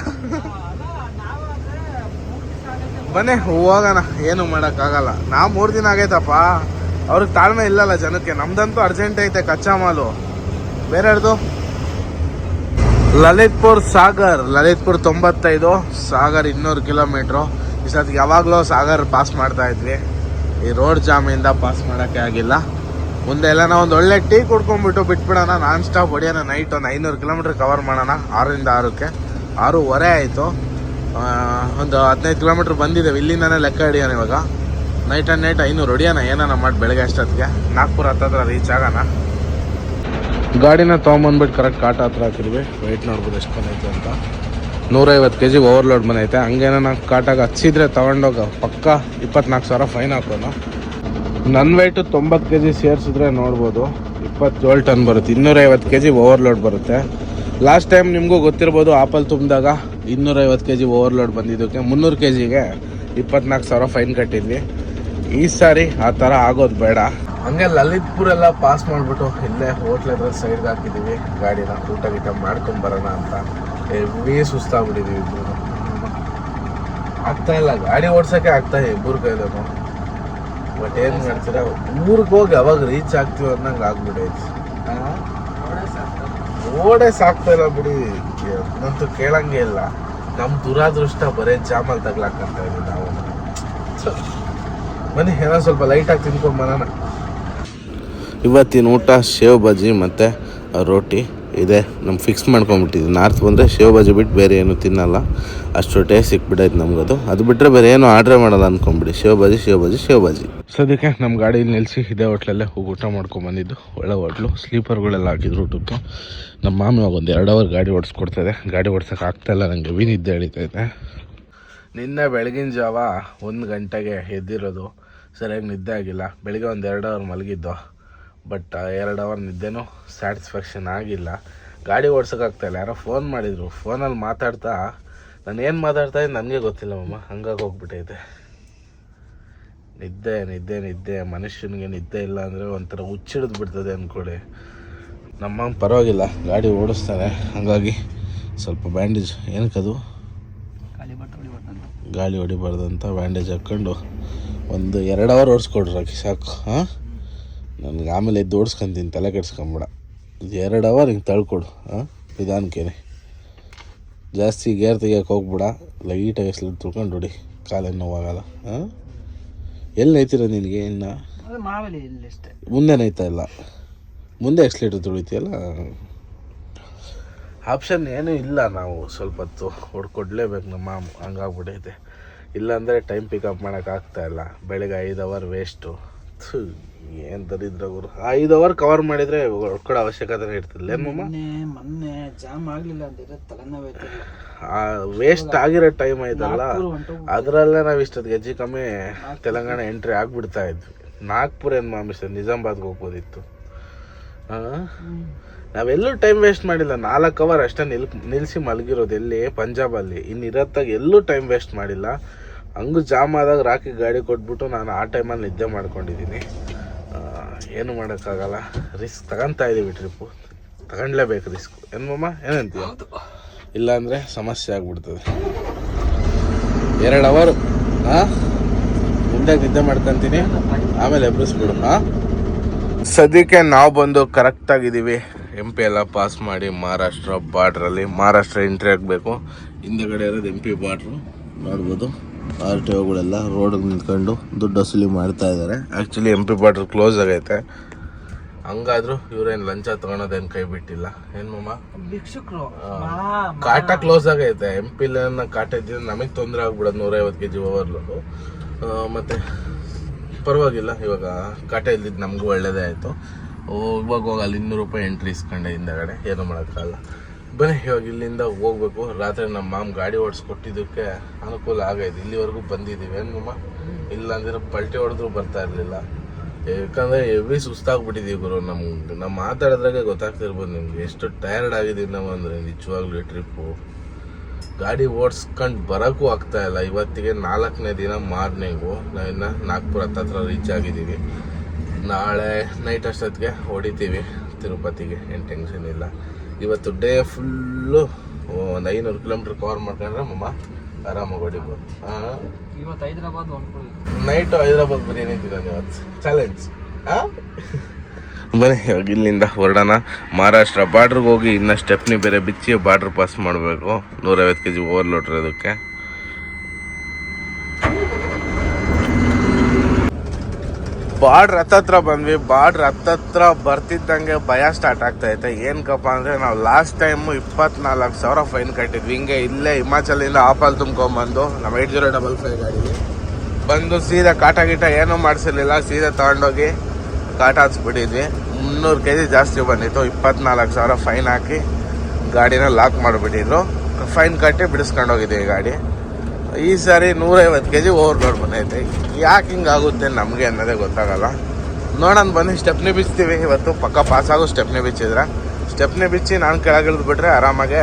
ಬನ್ನಿ, ಹೋಗೋಣ. ಏನು ಮಾಡೋಕ್ಕಾಗಲ್ಲ. ನಾ ಮೂರು ದಿನ ಆಗೈತಪ್ಪ. ಅವ್ರಿಗೆ ತಾಳ್ಮೆ ಇಲ್ಲಲ್ಲ ಜನಕ್ಕೆ. ನಮ್ದಂತೂ ಅರ್ಜೆಂಟ್ ಐತೆ ಕಚ್ಚಾ ಮಾಲು ಬೇರೆಯವ್ರದ್ದು ಲಲಿತ್ಪುರ್ ಸಾಗರ್. ಲಲಿತ್ಪುರ್ ತೊಂಬತ್ತೈದು, ಸಾಗರ್ ಇನ್ನೂರು ಕಿಲೋಮೀಟ್ರು. ಇಷ್ಟೊತ್ತಿಗೆ ಯಾವಾಗಲೂ ಸಾಗರ್ ಪಾಸ್ ಮಾಡ್ತಾ ಇದ್ವಿ. ಈ ರೋಡ್ ಜಾಮಿಂದ ಪಾಸ್ ಮಾಡೋಕ್ಕೆ ಆಗಿಲ್ಲ. ಮುಂದೆ ಎಲ್ಲ ನಾವು ಒಂದು ಒಳ್ಳೆ ಟೀ ಕುಡ್ಕೊಂಡ್ಬಿಟ್ಟು ಬಿಟ್ಬಿಡೋಣ. ನಾನ್ ಸ್ಟಾಪ್ ಹೊಡಿಯೋಣ. ನೈಟ್ ಒಂದು ಐನೂರು ಕಿಲೋಮೀಟ್ರ್ ಕವರ್ ಮಾಡೋಣ. ಆರರಿಂದ ಆರಕ್ಕೆ. ಆರೂವರೆ ಆಯಿತು. ಒಂದು ಹದಿನೈದು ಕಿಲೋಮೀಟ್ರ್ ಬಂದಿದ್ದೇವೆ. ಇಲ್ಲಿಂದನೇ ಲೆಕ್ಕ ಹಿಡಿಯೋಣ ಇವಾಗ. ನೈಟ್ ಆ್ಯಂಡ್ ನೈಟ್ ಐನೂರು ಹೊಡಿಯೋಣ. ಏನಾನ ಮಾಡಿ ಬೆಳಗ್ಗೆ ಅಷ್ಟೊತ್ತಿಗೆ. ನಾಗ್ಪುರ ಹತ್ತತ್ರ ರೀಚ್ ಆಗೋಣ. ಗಾಡಿನ ತೊಗೊಂಬಂದ್ಬಿಟ್ಟು ಕರೆಕ್ಟ್ ಕಾಟ ಹತ್ರ ಹಾಕಿದ್ವಿ. ವೆಯ್ಟ್ ನೋಡ್ಬೋದು ಎಷ್ಟು ಬಂದೈತೆ ಅಂತ. ನೂರೈವತ್ತು ಕೆ ಜಿ ಓವರ್ಲೋಡ್ ಬಂದೈತೆ. ಹಂಗೇನೋ ಕಾಟಾಗ ಹಚ್ಚಿದ್ರೆ ತೊಗೊಂಡೋಗ ಪಕ್ಕ ಇಪ್ಪತ್ನಾಲ್ಕು ಸಾವಿರ ಫೈನ್ ಹಾಕೋನು ನನ್ನ ವೆಯ್ಟು ತೊಂಬತ್ತು ಕೆ ಜಿ ಸೇರಿಸಿದ್ರೆ ನೋಡ್ಬೋದು. ಇಪ್ಪತ್ತೇಳು ಟನ್ ಬರುತ್ತೆ. ಇನ್ನೂರೈವತ್ತು ಕೆ ಜಿ ಓವರ್ಲೋಡ್ ಬರುತ್ತೆ. ಲಾಸ್ಟ್ ಟೈಮ್ ನಿಮಗೂ ಗೊತ್ತಿರ್ಬೋದು, ಆಪಲ್ ತುಂಬಿದಾಗ ಇನ್ನೂರೈವತ್ತು ಕೆ ಜಿ ಓವರ್ಲೋಡ್ ಬಂದಿದ್ದಕ್ಕೆ. ಮುನ್ನೂರು ಕೆ ಜಿಗೆ ಇಪ್ಪತ್ನಾಲ್ಕು ಸಾವಿರ ಫೈನ್ ಕಟ್ಟಿದ್ವಿ. ಈ ಸಾರಿ ಆ ಥರ ಆಗೋದು ಬೇಡ. ಹಂಗೆ ಲಲಿತ್ಪುರ ಎಲ್ಲ ಪಾಸ್ ಮಾಡಿಬಿಟ್ಟು ಇಲ್ಲೇ ಹೋಟ್ಲ್ ಹತ್ರ ಸೈಡ್ಗೆ ಹಾಕಿದ್ದೀವಿ ಗಾಡಿನ ಊಟ ಗೀಟ ಮಾಡ್ಕೊಂಡು ಬರೋಣ ಅಂತ. ಹೆವಿ ಸುಸ್ತಾಗ್ಬಿಟ್ಟಿದ್ದೀವಿ ಇಬ್ಬರು ಆಗ್ತಾ ಇಲ್ಲ. ಗಾಡಿ ಓಡ್ಸೋಕ್ಕೆ ಆಗ್ತಾ ಇಬ್ಬರು ಕೈಲೂ. ಬಟ್ ಏನು ಮಾಡ್ತೀರ? ಊರಿಗೆ ಹೋಗಿ ಯಾವಾಗ ರೀಚ್ ಆಗ್ತೀವಿ ಅನ್ನಂಗೆ ಆಗ್ಬಿಡೈತಿ. ಓಡೇ ಸಾಕ್ತಾ ಇಲ್ಲ ಬಿಡಿ. ನಂತೂ ಕೇಳಂಗೆ ಇಲ್ಲ. ನಮ್ಮ ದುರಾದೃಷ್ಟ ಬರೇ ಜಾಮಲ್ ತಗ್ಲಾಕಂತ ಇದ್ದೀವಿ ನಾವು. ಬನ್ನಿ, ಏನೋ ಸ್ವಲ್ಪ ಲೈಟಾಗಿ ತಿನ್ಕೊಂಡು ಬರೋಣ. ಇವತ್ತಿನ ಊಟ ಶೇವ್ ಬಜ್ಜಿ ಮತ್ತು ರೋಟಿ. ಇದೆ ನಮ್ಗೆ ಫಿಕ್ಸ್ ಮಾಡ್ಕೊಂಬಿಟ್ಟಿದ್ವಿ ನಾರ್ತ್ ಬಂದರೆ ಶೇವ್ ಬಾಜಿ ಬಿಟ್ಟು ಬೇರೆ ಏನು ತಿನ್ನಲ್ಲ. ಅಷ್ಟು ಟೇಸ್ಟ್ ಸಿಕ್ಬಿಟ್ಟೈತೆ ನಮಗದು. ಅದು ಬಿಟ್ಟರೆ ಬೇರೆ ಏನು ಆರ್ಡ್ರ್ ಮಾಡಲ್ಲ ಅಂದ್ಕೊಂಬಿಡಿ ಶೇವ್ ಬಾಜಿ ಶೇವ್ ಬಾಜಿ ಶೇವ್ ಬಾಜಿ ಸದ್ಯಕ್ಕೆ ನಮ್ಮ ಗಾಡೀಲಿ ನಿಲ್ಲಿಸಿ ಇದೇ ಹೋಟ್ಲಲ್ಲೇ ಹೋಗಿ ಊಟ ಮಾಡ್ಕೊಂಬಂದಿದ್ದು. ಒಳ್ಳೆ ಹೋಟ್ಲು ಸ್ಲೀಪರ್ಗಳೆಲ್ಲ ಹಾಕಿದ್ರು ಊಟಕ್ಕೆ. ನಮ್ಮ ಮಾಮಿ ಅವಾಗ ಒಂದು ಎರಡು ಅವರ್ ಗಾಡಿ ಓಡಿಸ್ಕೊಡ್ತಾಯಿದೆ ಗಾಡಿ ಓಡ್ಸೋಕೆ ಆಗ್ತಾಯಿಲ್ಲ ನನಗೆ ವಿ ನಿದ್ದೆ ಎಳಿತೈತೆ ನಿನ್ನೆ ಬೆಳಗಿನ ಜಾವ ಒಂದು ಗಂಟೆಗೆ ಎದ್ದಿರೋದು. ಸರಿಯಾಗಿ ನಿದ್ದೆ ಆಗಿಲ್ಲ. ಬೆಳಿಗ್ಗೆ ಒಂದು ಎರಡು ಅವರ್ ಮಲಗಿದ್ದು. ಬಟ್ ಎರಡು ಅವರ್ ನಿದ್ದೆನೂ ಸ್ಯಾಟಿಸ್ಫ್ಯಾಕ್ಷನ್ ಆಗಿಲ್ಲ. ಗಾಡಿ ಓಡ್ಸೋಕ್ಕಾಗ್ತಾಯಿಲ್ಲ ಯಾರೋ ಫೋನ್ ಮಾಡಿದರು. ಫೋನಲ್ಲಿ ಮಾತಾಡ್ತಾ ನಾನು ಏನು ಮಾತಾಡ್ತಾ ಇದ್ದೀನಿ ನನಗೆ ಗೊತ್ತಿಲ್ಲ ಮಮ್ಮ ಹಂಗಾಗಿ ಹೋಗ್ಬಿಟ್ಟೈತೆ. ನಿದ್ದೆ ನಿದ್ದೆ ನಿದ್ದೆ. ಮನುಷ್ಯನಿಗೆ ನಿದ್ದೆ ಇಲ್ಲ ಅಂದರೆ ಒಂಥರ ಹುಚ್ಚಿಡಿದು ಬಿಡ್ತದೆ ಅಂದ್ಕೊಳ್ಳಿ ನಮ್ಮ ಪರವಾಗಿಲ್ಲ. ಗಾಡಿ ಓಡಿಸ್ತಾರೆ ಹಾಗಾಗಿ ಸ್ವಲ್ಪ ಬ್ಯಾಂಡೇಜ್ ಏನಕ್ಕದು ಗಾಳಿ ಹೊಡಿಬಾರ್ದಂತ ಬ್ಯಾಂಡೇಜ್ ಹಾಕ್ಕೊಂಡು ಒಂದು ಎರಡು ಅವರ್ ಓಡಿಸ್ಕೊಡ್ರಿ ಸಾಕು. ಹಾಂ? ನನಗೆ ಆಮೇಲೆ ಎದ್ದು ಓಡಿಸ್ಕೊಂತೀನಿ ತಲೆ ಕೆಡ್ಸ್ಕೊಂಬಿಡ. ಎರಡು ಅವರ್ ಹಿಂಗೆ ತಳ್ಕೊಡು ಹಾಂ ನಿಧಾನಕ್ಕೇನೆ ಜಾಸ್ತಿ ಗೇರ್ ತೆಗಿಯೋಕೆ ಹೋಗ್ಬಿಡ ಲೈಟಾಗಿ ಎಸ್ಲಿಟ್ಟು ತುಳ್ಕೊಂಡು ಹೊಡಿ ಕಾಲೇನು ನೋವಾಗಲ್ಲ ಹಾಂ ಎಲ್ಲಿ ನೈತಿರ ನಿನಗೆ ಇನ್ನು? ಮುಂದೆ ನೈತಾ ಇಲ್ಲ? ಮುಂದೆ ಎಕ್ಸ್ಲೇಟರ್ ತುಳಿತೀಯಲ್ಲ? ಆಪ್ಷನ್ ಏನೂ ಇಲ್ಲ ನಾವು ಸ್ವಲ್ಪ ಹೊತ್ತು ಹೊಡ್ಕೊಡ್ಲೇಬೇಕು ನಮ್ಮ ಮಾಮ್ ಹಂಗಾಗ್ಬಿಟ್ಟೈತೆ ಇಲ್ಲಾಂದರೆ ಟೈಮ್ ಪಿಕಪ್ ಮಾಡೋಕ್ಕಾಗ್ತಾಯಿಲ್ಲ ಬೆಳಗ್ಗೆ ಐದು ಅವರ್ ವೇಸ್ಟು ಏನು ದರಿದ್ರ ಗುರು? ಐದು ಅವರ್ ಕವರ್ ಮಾಡಿದ್ರೆ ಹೊಡ್ಕೊಡೋ ಅವಶ್ಯಕತೆ ಇರ್ತಿಲ್ಲ
ಮೊನ್ನೆ ಮೊನ್ನೆ ಜಾಮ್ ಆಗ್ಲಿಲ್ಲ ಅಂದಿದ್ರೆ ಆ
ವೇಸ್ಟ್ ಆಗಿರೋ ಟೈಮ್ ಐತಲ್ಲ ಅದರಲ್ಲೇ ನಾವು ಇಷ್ಟೊತ್ತಿಗೆ ಹೆಚ್ಚು ಕಮ್ಮಿ ತೆಲಂಗಾಣ ಎಂಟ್ರಿ ಆಗಿಬಿಡ್ತಾ ಇದ್ವಿ. ನಾಗ್ಪುರ ಏನು ಮಾಮಿಸ್ತಾರೆ ನಿಜಾಮಾಬಾದ್ಗೆ ಹೋಗ್ಬೋದಿತ್ತು? ನಾವೆಲ್ಲೂ ಟೈಮ್ ವೇಸ್ಟ್ ಮಾಡಿಲ್ಲ. ನಾಲ್ಕು ಅವರ್ ಅಷ್ಟೇ ನಿಲ್ ನಿಲ್ಲಿಸಿ ಮಲಗಿರೋದು. ಎಲ್ಲಿ? ಪಂಜಾಬಲ್ಲಿ. ಇನ್ನು ಇರತ್ತಾಗ ಎಲ್ಲೂ ಟೈಮ್ ವೇಸ್ಟ್ ಮಾಡಿಲ್ಲ. ಹಂಗೂ ಜಾಮ್ ಆದಾಗ ರಾಕಿ ಗಾಡಿ ಕೊಟ್ಬಿಟ್ಟು ನಾನು ಆ ಟೈಮಲ್ಲಿ ನಿದ್ದೆ ಮಾಡ್ಕೊಂಡಿದ್ದೀನಿ. ಏನು ಮಾಡೋಕ್ಕಾಗಲ್ಲ. ರಿಸ್ಕ್ ತಗೊಂತಾ ಇದ್ದೀವಿ ಟ್ರಿಪ್ಪು ತಗೊಂಡ್ಲೇಬೇಕು ರಿಸ್ಕ್ ಏನು ಮಮ್ಮ ಏನಂತೀಯ? ಇಲ್ಲಾಂದರೆ ಸಮಸ್ಯೆ ಆಗ್ಬಿಡ್ತದೆ. ಎರಡು ಅವರು ಹಾಂ ಮುಂದೆ ನಿದ್ದೆ ಮಾಡ್ಕೊಂತೀನಿ. ಆಮೇಲೆ ಎಬ್ಬರಿಸ್ಬಿಡು ಹಾಂ ಸದ್ಯಕ್ಕೆ ನಾವು ಬಂದು ಕರೆಕ್ಟಾಗಿದ್ದೀವಿ ಎಂ ಪಿ ಎಲ್ಲ ಪಾಸ್ ಮಾಡಿ ಮಹಾರಾಷ್ಟ್ರ ಬಾರ್ಡ್ರಲ್ಲಿ ಮಹಾರಾಷ್ಟ್ರ ಎಂಟ್ರಿ ಆಗಬೇಕು. ಹಿಂದೆಗಡೆ ಇರೋದು ಎಂ ಪಿ ಬಾರ್ಡ್ರು ನೋಡ್ಬೋದು. ಆರ್ ಟಿ ಒಗಳೆಲ್ಲ ರೋಡಿಗೆ ನಿಂತ್ಕೊಂಡು ದುಡ್ಡು ವಸೂಲಿ ಮಾಡ್ತಾ ಇದ್ದಾರೆ. Actually M P border close ಆಗೈತೆ. ಹಂಗಾದ್ರೂ ಇವ್ರೇನು ಲಂಚ ತಗೊಳೋದೇನು ಕೈ ಬಿಟ್ಟಿಲ್ಲ. ಏನು ಮಮ್ಮ
ಭಿಕ್ಷುಕರು?
ಕಾಟ ಕ್ಲೋಸ್ ಆಗೈತೆ. ಎಂ ಪಿ ಕಾಟ ಇದ್ದಿದ್ರೆ ನಮಗೆ ತೊಂದರೆ ಆಗ್ಬಿಡೋದು ನೂರೈವತ್ತು ಕೆ ಜಿ ಓವರ್ಲೋಡು ಮತ್ತು ಪರವಾಗಿಲ್ಲ ಇವಾಗ ಕಾಟ ಇಲ್ದಿದ್ದು ನಮಗೂ ಒಳ್ಳೇದೇ ಆಯಿತು. ಇವಾಗ ಹೋಗಿ ಅಲ್ಲಿ ಇನ್ನೂರು ರೂಪಾಯಿ ಎಂಟ್ರಿ ಇಸ್ಕೊಂಡೆ ಹಿಂದಗಡೆ. ಏನು ಮಾಡೋಕ್ಕಾಗಲ್ಲ ಬನ್ನಿ, ಇವಾಗ ಇಲ್ಲಿಂದ ಹೋಗ್ಬೇಕು. ರಾತ್ರಿ ನಮ್ಮ ಮಾಮ್ ಗಾಡಿ ಓಡಿಸ್ಕೊಟ್ಟಿದ್ದಕ್ಕೆ ಅನುಕೂಲ ಆಗೈತೆ. ಇಲ್ಲಿವರೆಗೂ ಬಂದಿದ್ದೀವಿ. ಹೆಂಗಮ್ಮ ಮಮ್ಮ ಇಲ್ಲ ಅಂದ್ರೆ ಪಲ್ಟಿ ಹೊಡೆದ್ರು ಬರ್ತಾ ಇರಲಿಲ್ಲ. ಯಾಕಂದ್ರೆ ಎವಿ ಸುಸ್ತಾಗ್ಬಿಟ್ಟಿದ್ದೀವಿ ಗುರು. ನಮ್ಗೆ ನಮ್ಮ ಮಾತಾಡಿದ್ರಾಗೆ ಗೊತ್ತಾಗ್ತಿರ್ಬೋದು ನಿಮ್ಗೆ. ಎಷ್ಟು ಟಯರ್ಡ್ ಆಗಿದ್ದೀವಿ ನಾವು ಅಂದರೆ ನಿಜವಾಗ್ಲೂ ಟ್ರಿಪ್ಪು ಗಾಡಿ ಓಡಿಸ್ಕೊಂಡು ಬರೋಕ್ಕೂ ಆಗ್ತಾ ಇಲ್ಲ. ಇವತ್ತಿಗೆ ನಾಲ್ಕನೇ ದಿನ ಮಾರ್ನಿಂಗು ನಾವಿನ್ನು ನಾಗ್ಪುರ ಹತ್ತತ್ರ ರೀಚ್ ಆಗಿದ್ದೀವಿ. ನಾಳೆ ನೈಟ್ ಅಷ್ಟೊತ್ತಿಗೆ ಹೊಡಿತೀವಿ ತಿರುಪತಿಗೆ. ಏನು ಟೆನ್ಷನ್ ಇಲ್ಲ. ಇವತ್ತು ಡೇ ಫುಲ್ಲು ಒಂದು ಐನೂರು ಕಿಲೋಮೀಟ್ರ್ ಕವರ್ ಮಾಡ್ಕೊಂಡ್ರೆ ಮಮ್ಮ ಆರಾಮಾಗಿ ಹೊಡಿಬೋದು.
ಇವತ್ತು ಹೈದರಾಬಾದ್
ನೈಟು ಹೈದರಾಬಾದ್ ಬಿರಿಯಾನಿ ತಿನ್ನೋದು ಇವತ್ತು? ಚಾಲೆಂಜ್ ಬನ್ನಿ ಇವಾಗ ಇಲ್ಲಿಂದ ಹೊರಡೋಣ. ಮಹಾರಾಷ್ಟ್ರ ಬಾರ್ಡ್ರಿಗೆ ಹೋಗಿ ಇನ್ನು ಸ್ಟೆಪ್ನಿ ಬೇರೆ ಬಿಚ್ಚಿ ಬಾರ್ಡ್ರ್ ಪಾಸ್ ಮಾಡಬೇಕು. ನೂರೈವತ್ತು ಕೆ ಜಿ ಓವರ್ಲೋಡ್ರಿ ಇರೋದಕ್ಕೆ. ಬಾರ್ಡ್ರ್ ಹತ್ರ ಬಂದ್ವಿ, ಬಾಡ್ರ್ ರಥ ಹತ್ರ ಬರ್ತಿದ್ದಂಗೆ ಭಯ ಸ್ಟಾರ್ಟ್ ಆಗ್ತಾ ಇತ್ತು. ಏನಕ್ಕಪ್ಪ ಅಂದರೆ ನಾವು ಲಾಸ್ಟ್ ಟೈಮು ಇಪ್ಪತ್ನಾಲ್ಕು ಸಾವಿರ ಫೈನ್ ಕಟ್ಟಿದ್ವಿ. ಹಿಂಗೆ ಇಲ್ಲೇ ಹಿಮಾಚಲಿಂದ ಆಪಲ್ ತುಂಬ್ಕೊಂಬಂದು, ನಮ್ಮ ಏಟ್ ಜೀರೋ ಡಬಲ್ ಫೈವ್ ಗಾಡಿಗೆ ಬಂದು ಸೀದಾ ಕಾಟ ಗೀಟ ಏನೂ ಮಾಡಿಸಿರ್ಲಿಲ್ಲ, ಸೀದಾ ತಗೊಂಡೋಗಿ ಕಾಟ ಹಚ್ಬಿಟ್ಟಿದ್ವಿ ಮುನ್ನೂರು ಕೆ ಜಿ ಜಾಸ್ತಿ ಬಂದಿತ್ತು. ಇಪ್ಪತ್ನಾಲ್ಕು ಸಾವಿರ ಫೈನ್ ಹಾಕಿ ಗಾಡಿನ ಲಾಕ್ ಮಾಡಿಬಿಟ್ಟಿದ್ರು. ಫೈನ್ ಕಟ್ಟಿ ಈ ಗಾಡಿ. ಈ ಸಾರಿ ನೂರೈವತ್ತು ಕೆ ಜಿ ಓವರ್ಲೋಡ್ ಬಂದೈತೆ. ಯಾಕೆ ಹಿಂಗಾಗುತ್ತೆ ನಮಗೆ ಅನ್ನೋದೇ ಗೊತ್ತಾಗಲ್ಲ. ನೋಡೋಣ, ಬನ್ನಿ, ಸ್ಟೆಪ್ನಿ ಬಿಚ್ತೀವಿ. ಇವತ್ತು ಪಕ್ಕ ಪಾಸ್ ಆಗೋ ಸ್ಟೆಪ್ನಿ ಬಿಚ್ಚಿದ್ರೆ. ಸ್ಟೆಪ್ನಿ ಬಿಚ್ಚಿ ನಾನು ಬಿಟ್ರೆ ಆರಾಮಾಗೆ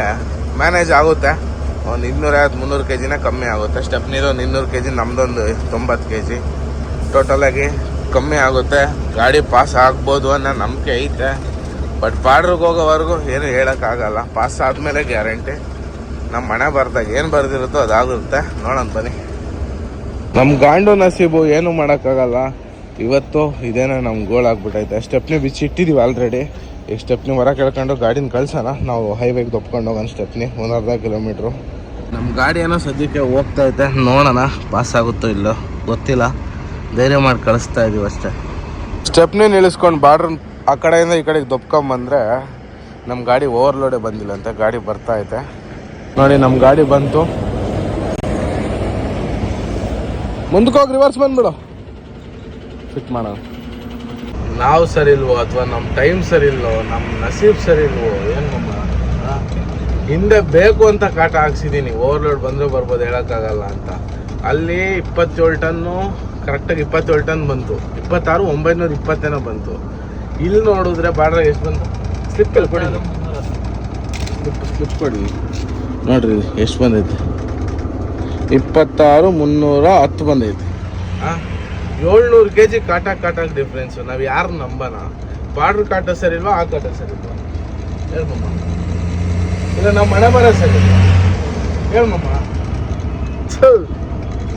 ಮ್ಯಾನೇಜ್ ಆಗುತ್ತೆ. ಒಂದು ಇನ್ನೂರೈವತ್ತು, ಮುನ್ನೂರು ಕೆ ಜಿನೇ ಕಮ್ಮಿ ಆಗುತ್ತೆ. ಸ್ಟೆಪ್ನಿದು ಒಂದು ಇನ್ನೂರು ಕೆ ಜಿ ನಮ್ಮದೊಂದು ತೊಂಬತ್ತು ಕೆ ಜಿ ಟೋಟಲಾಗಿ ಕಮ್ಮಿ ಆಗುತ್ತೆ. ಗಾಡಿ ಪಾಸ್ ಆಗ್ಬೋದು ಅನ್ನೋ ನಂಬಿಕೆ ಐತೆ. ಬಟ್ ಬಾರ್ಡ್ರಿಗೆ ಹೋಗೋವರೆಗೂ ಏನು ಹೇಳೋಕ್ಕಾಗಲ್ಲ. ಪಾಸ್ ಆದಮೇಲೆ ಗ್ಯಾರಂಟಿ ನಮ್ಮ ಮನೆ ಬರ್ದಾಗ ಏನು ಬರ್ದಿರುತ್ತೋ ಅದಾಗಿರುತ್ತೆ ನೋಡೋಣ ಬನ್ನಿ. ನಮ್ಮ ಗಾಂಡು ನಸೀಬು ಏನು ಮಾಡೋಕ್ಕಾಗಲ್ಲ. ಇವತ್ತು ಇದೇನೋ ನಮ್ಮ ಗೋಲ್ ಆಗ್ಬಿಟ್ಟೈತೆ ಸ್ಟೆಪ್ನಿ ಬಿಚ್ಚಿ ಇಟ್ಟಿದ್ದೀವಿ ಆಲ್ರೆಡಿ ಈಗ ಸ್ಟೆಪ್ನಿ ಹೊರ ಕೇಳ್ಕೊಂಡು ಗಾಡಿನ ಕಳ್ಸೋಣ. ನಾವು ಹೈವೇಗೆ ದೊಪ್ಕೊಂಡು ಹೋಗೋಣ ಸ್ಟೆಪ್ನಿ ಒಂದು ಅರ್ಧ ಕಿಲೋಮೀಟ್ರು ನಮ್ಮ ಗಾಡಿ ಏನೋ ಸದ್ಯಕ್ಕೆ ಹೋಗ್ತಾ ಐತೆ ನೋಡೋಣ. ಪಾಸ್ ಆಗುತ್ತೋ ಇಲ್ಲೋ? ಗೊತ್ತಿಲ್ಲ. ಧೈರ್ಯ ಮಾಡಿ ಕಳಿಸ್ತಾ ಇದೀವಿ ಅಷ್ಟೇ. ಸ್ಟೆಪ್ನಿ ನಿಲ್ಲಿಸ್ಕೊಂಡು ಬಾರ್ಡ್ರ್ ಆ ಕಡೆಯಿಂದ ಈ ಕಡೆಗೆ ದೊಪ್ಕೊಂಬಂದರೆ ನಮ್ಮ ಗಾಡಿ ಓವರ್ಲೋಡೇ ಬಂದಿಲ್ಲ ಅಂತ. ಗಾಡಿ ಬರ್ತಾ ಐತೆ. ನೋಡಿ ನಮ್ಮ ಗಾಡಿ ಬಂತು. ಮುಂದಕ್ಕೆ ಹೋಗಿ ರಿವರ್ಸ್ ಬಂದ್ಬಿಡು. ಫಿಟ್ ಮಾಡೋಣ ನಾವು ಸರಿ ಇಲ್ವೋ ಅಥವಾ ನಮ್ಮ ಟೈಮ್ ಸರಿ ಇಲ್ವೋ ನಮ್ಮ ನಸೀಬ್ ಸರಿ ಇಲ್ವೋ ಏನು ನಮ್ಮ ಹಿಂದೆ ಬೇಕು ಅಂತ ಕಾಟ ಹಾಕ್ಸಿದ್ದೀನಿ ಓವರ್ಲೋಡ್ ಬಂದರೆ ಬರ್ಬೋದು ಹೇಳೋಕ್ಕಾಗಲ್ಲ ಅಂತ. ಅಲ್ಲಿ ಇಪ್ಪತ್ತೇಳು ಟನ್ನು ಕರೆಕ್ಟಾಗಿ ಇಪ್ಪತ್ತೇಳು ಟನ್ ಬಂತು. ಇಪ್ಪತ್ತಾರು ಒಂಬೈನೂರ ಇಪ್ಪತ್ತೇನೋ ಬಂತು. ಇಲ್ಲಿ ನೋಡಿದ್ರೆ ಬಾಡ್ರಾಗ ಎಷ್ಟು ಬಂತು? ಸ್ಲಿಪ್ ಕೊಡಿ. ಸ್ಲಿಪ್ ಸ್ಲಿಪ್ ಕೊಡಿ. ನೋಡ್ರಿ, ಎಷ್ಟು ಬಂದೈತಿ? ಇಪ್ಪತ್ತಾರು, ಮುನ್ನೂರ ಹತ್ತು ಬಂದೈತೆ. ಏಳ್ನೂರು ಕೆ ಜಿ ಕಾಟ ಕಾಟ ಡಿಫ್ರೆನ್ಸು ನಾವು ಯಾರು ನಂಬನ ಬಾರ್ಡ್ರ್ ಕಾಟ ಸರಿ ಇಲ್ವಾ ಆ ಕಾಟ ಸರಿ ಇಲ್ವಾ ಇಲ್ಲ ನಮ್ಮ ಮನೆ ಬರ ಸರಿ ಇಲ್ವಾ